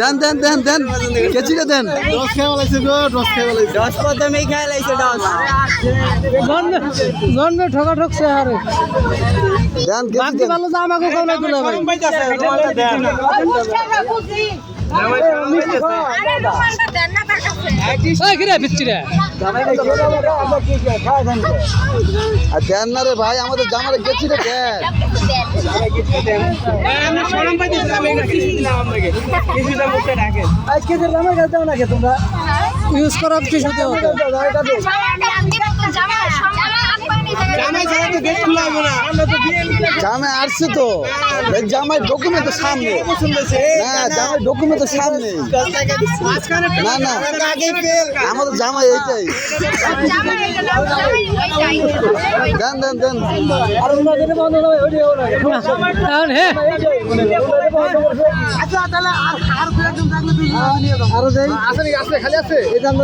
দেন দেন দেন দেন। কেচিটা দেন। রস খেয়ে বলাইছে গো রস খেয়ে বলাইছে দশ প্রথমেই খেয়ে লাইছে দশ জন্ম ঠকা ঠকছে আরে। দেন বাকি ভালো তো আমাকে কমলাই তুলে ভাই। ওই কিরে বিচ্ছি রে আর দেন না রে ভাই আমাদের জামারে রে দেন। আজকে যে রামের কাছে দাও নাকি তোমরা? ইউজ করা কিছু দেও জামাই আসছে তো। এই জামাই ডকুমেন্ট তো সামনে। না জামাই ডকুমেন্ট তো সামনে। না না। আমাদের জামাই এইটাই। দেন দেন দেন।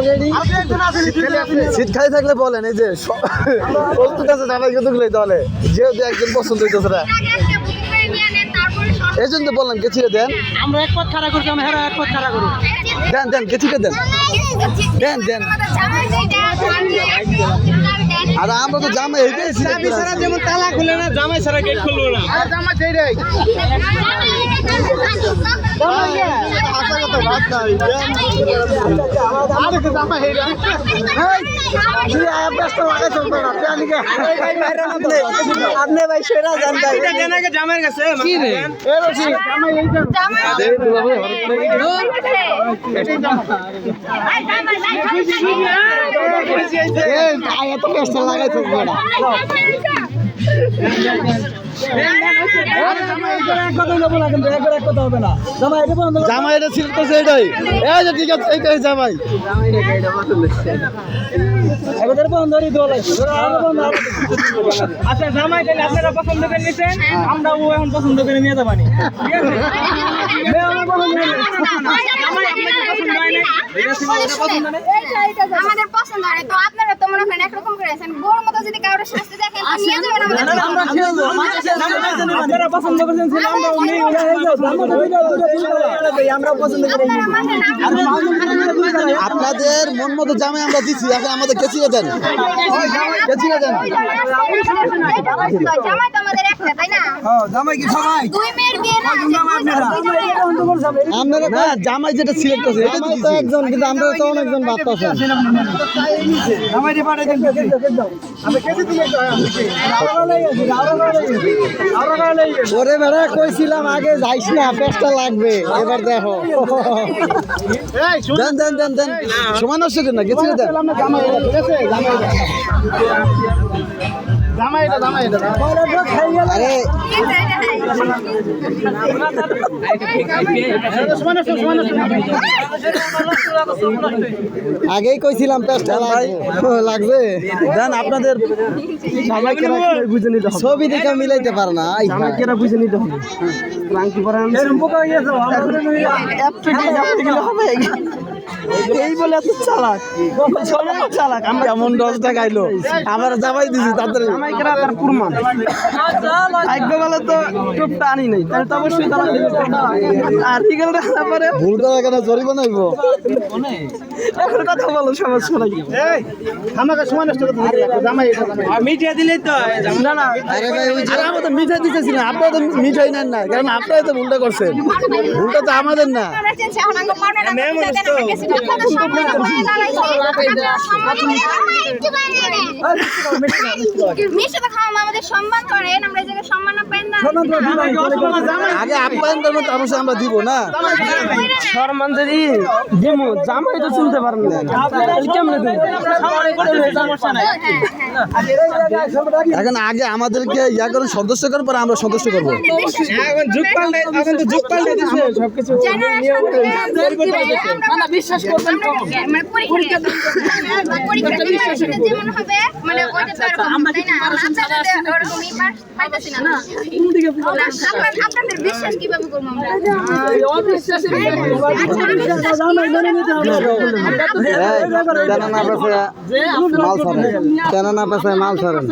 রেডি সিট খালি থাকলে বলেন এই যে স- প্রস্তুত আছে জামাই কতগুলো তাহলে যেহেতু একজন পছন্দ হইতেছে এই জন্য তো বললাম কেচিটা দেন। আমরা এক পথ খাড়া করছি আমরা হেরা এক পথ খাড়া করি। দেন দেন কেচিটা দেন। দেন, দেন। আর আমরা তো জামাই হয়ে গেছি জামাই ছাড়া যেমন তালা খুলে না জামাই ছাড়া গেট খুলবো না। আর জামাই হেইরা আপনি ভাই সেরা জান ভাই জামাইয়ের কাছে কি রে এ রসি জামা এইটা এ আয়া তো কষ্ট লাগাইছে জামাই এটা সিলেক্ট করছে এইটাই এই যে ঠিক আছে এইটাই জামাই একবার বন্ধ করে দেওয়া লাগবে আরও আচ্ছা জামাই তাহলে আপনারা পছন্দ করে নিছেন আমরা ও এখন পছন্দ করে নিয়ে যাবানি ঠিক আমাদের পছন্দ হয় তো আপনারা তো মনে করেন একরকম করেছেন গোর মতো যদি কারোর শাস্তি দেখেন নিয়ে যাবেন আপনাদের মন মতো জামে আমরা দিচ্ছি। এখন আমাদের কেচিটা দেন কেচিটা দেন জামাই আপনারা যেটা সিলেক্ট করছে এটা তো একজন কিন্তু আমরা তো অনেকজন বাদ পাচ্ছেন জামাই দিয়ে পাঠাই দেন আমি কেটে দিলে তো আরও নাই আছে আরও নাই আরও নাই ওরে বেড়া কইছিলাম আগে যাইস না পেটটা লাগবে এবার দেখো। এই শুন। দেন দেন দেন দেন। নষ্ট করেন না দেন। আগেই কইছিলাম লাগবে। দেন আপনাদের বুঝে নিতে হবে। ছবি দেখে মিলাইতে পারে না বুঝে নিতে হবে। রাঙ্কি পরান এই বলে এত চালাক। চলো চালাক। আমরা দশটা আমরা যাবাই দিছি তাদের। তার প্রমাণ ভাগ্য বলে তো টুপটা আনি নাই তাহলে তো অবশ্যই তারা আর্টিকেলটা পরে। ভুল করা কেন জরিমানা হইব এখন কথা বলো সমস্যা নাই এই আমাকে সমান জামা মিডিয়া তো না না। আরে ভাই আমরা তো মিঠাই দিতেছি না আপনারা তো মিঠাই নেন না কারণ আপনারাই তো ভুলটা করছেন। ভুলটা তো আমাদের না। মিষ্টি খাওয়া আমাদের সম্মান করেন আমরা এই জায়গায় সম্মান না আগে আপ্যায়ন করব তারপর আমরা দিব না? সম্মান যদি দেবো জামাই তো শুনতে পারেন না। কেমন সমস্যা নাই। এখন আগে আমাদেরকে ইয়া করে সদস্য করার পরে আমরা সদস্য করব। এখন যুগ পাল্টে এখন তো যুগ পাল্টে দিছে। সবকিছু জেনারেশন বিশ্বাস মানে পরীক্ষা যেমন হবে মানে ওইটা তো এরকম মাল ছাড়েন কেন না পেশায় মাল ছাড়েন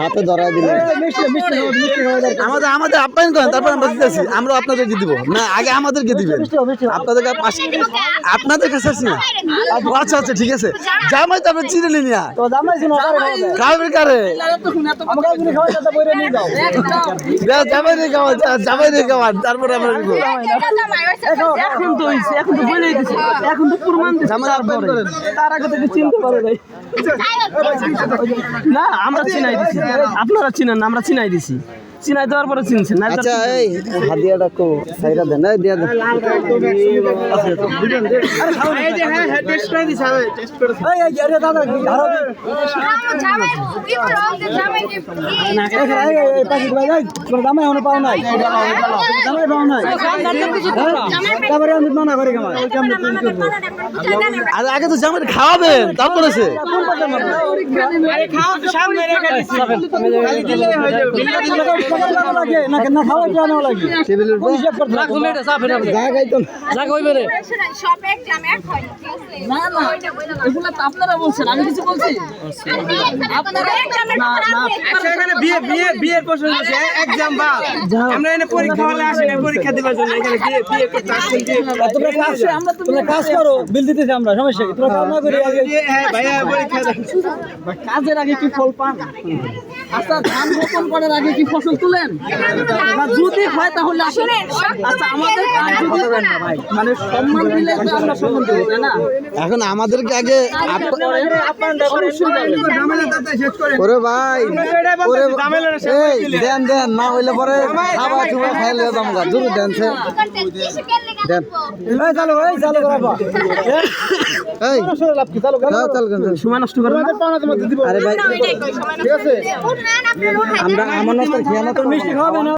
হাতে ধরাই দিলে আমাদের আমাদের আপ্যায়ন করেন, তারপর আমরা দিতেছি। আমরা আপনাদেরকে দিব। না, আগে আমাদেরকে দিবেন। আপনাদের আপনাদের কাছে না? আচ্ছা আচ্ছা ঠিক আছে। জামাই তো আপনি চিনে নিন তো জামাই ছিল কাবে কারে আমাকে খাওয়া যেতে বইরে নিয়ে যাও। যা, জামাই খাওয়ান যা, জামাই রে খাওয়ান তারপরে আমরা এখন তো এখন তো বলেই এখন তো প্রমাণ দিছে জামাই আপ্যায়ন করেন। তার আগে থেকে চিনতে পারে নাই। না আমরা চিনাই দিছি। আপনারা চিনেন আমরা চিনাই দিছি। চিনাই দেওয়ার পরে চিনছেন না আচ্ছা এই হাদিয়াটা কো সাইরা দেন এই দিয়া দেন। এই এই আরে দাদা কি আরও জামাই বিপুল আমাদের জামাই এই এই এই পাখি ভাই এই তোর জামাই হনো পাও নাই জামাই পাও নাই তারপরে আমি মানা করি কেমন কেমন তুমি করব আর আগে তো জামাই খাওয়াবেন তারপরে সে লাগে না না খাওয়া জানা লাগে। টেবিলের উপর। হিসাব করতে জায়গায় তো সব এক জাম এক হয় না না এগুলো তো আপনারা বলছেন আমি কিছু বলছি? আপনারা এক জামের আচ্ছা এখানে বিয়ে বিয়ে বিয়ের প্রশ্ন হচ্ছে এক্সাম বা আমরা এখানে পরীক্ষা হলে আসি না পরীক্ষা দেওয়ার জন্য। এখানে বিয়ে বিয়ে করতে আসছেন তোমরা কাজ তোমরা কাজ করো বিল দিতেছি আমরা সমস্যা কি? তোমরা কাজ না করি হ্যাঁ ভাইয়া পরীক্ষা কাজের আগে কি ফল পান? আচ্ছা ধান রোপণ করার আগে কি ফসল তুলেন। যদি হয় তাহলে আচ্ছা আমাদের যদি মানে সম্মান দিলে তো আমরা সম্মান দেবো তাই না? এখন আমাদেরকে আগে ওরে ভাই ওরে এই দেন দেন না হইলে পরে খাবার চুবা খাইলে দামগা দূর দেন সে। করতে কিসে কেলে দেন। এই চালু এই চালু করাবা এই। চালু চালু সময় নষ্ট করে আরে ভাই ঠিক আছে? উঠেন আপনারা উঠাই আমরা আমার নাস্তা খেয়ে না তো মিষ্টি খাবে না।